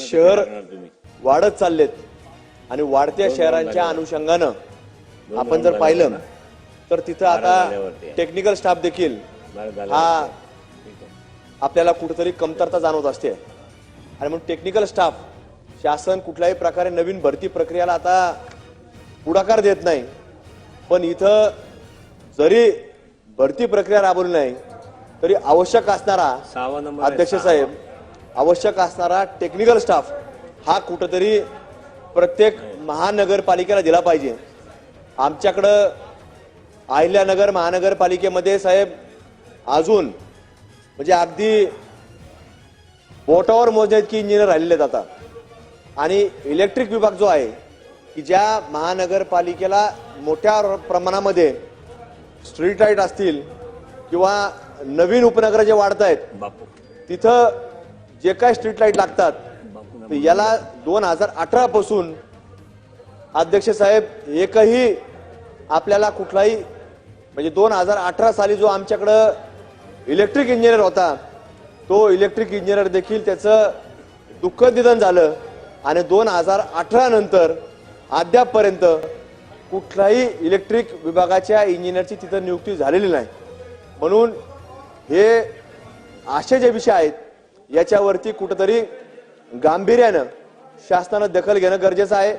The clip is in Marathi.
शहर वाढत चाललेत आणि वाढत्या शहरांच्या अनुषंगानं आपण जर पाहिलं तर तिथं आता. टेक्निकल स्टाफ देखील. हा. आपल्याला कुठेतरी कमतरता जाणवत असते आणि म्हणून टेक्निकल स्टाफ शासन कुठल्याही प्रकारे नवीन भरती प्रक्रियाला आता पुढाकार देत नाही पण इथं जरी भरती प्रक्रिया राबवली नाही तरी आवश्यक असणारा अध्यक्ष. साहेब आवश्यक असणारा टेक्निकल स्टाफ हा कुठंतरी प्रत्येक महानगरपालिकेला दिला पाहिजे. आमच्याकडं अहिल्यानगर महानगरपालिकेमध्ये साहेब अजून म्हणजे अगदी बोटावर मोजण्या इतकी इंजिनियर राहिलेले आहेत आता. आणि इलेक्ट्रिक विभाग जो आहे की ज्या महानगरपालिकेला मोठ्या प्रमाणामध्ये स्ट्रीट लाइट असतील किंवा नवीन उपनगर जे वाढत आहेत बापू. तिथं जे काय स्ट्रीट लाइट लागतात याला दोन हजार अठरा पासून अध्यक्ष साहेब एकही आपल्याला कुठलाही म्हणजे दोन हजार अठरा साली जो आमच्याकडं इलेक्ट्रिक इंजिनियर होता तो इलेक्ट्रिक इंजिनियर देखील त्याचं दुःख निधन झालं. आणि दोन हजार अठरा नंतर अद्यापपर्यंत कुठल्याही इलेक्ट्रिक विभागाच्या इंजिनियरची तिथं नियुक्ती झालेली नाही. म्हणून हे असे जे विषय आहेत याच्यावरती कुठंतरी गांभीर्यानं शासनानं दखल घेणं गरजेचं आहे.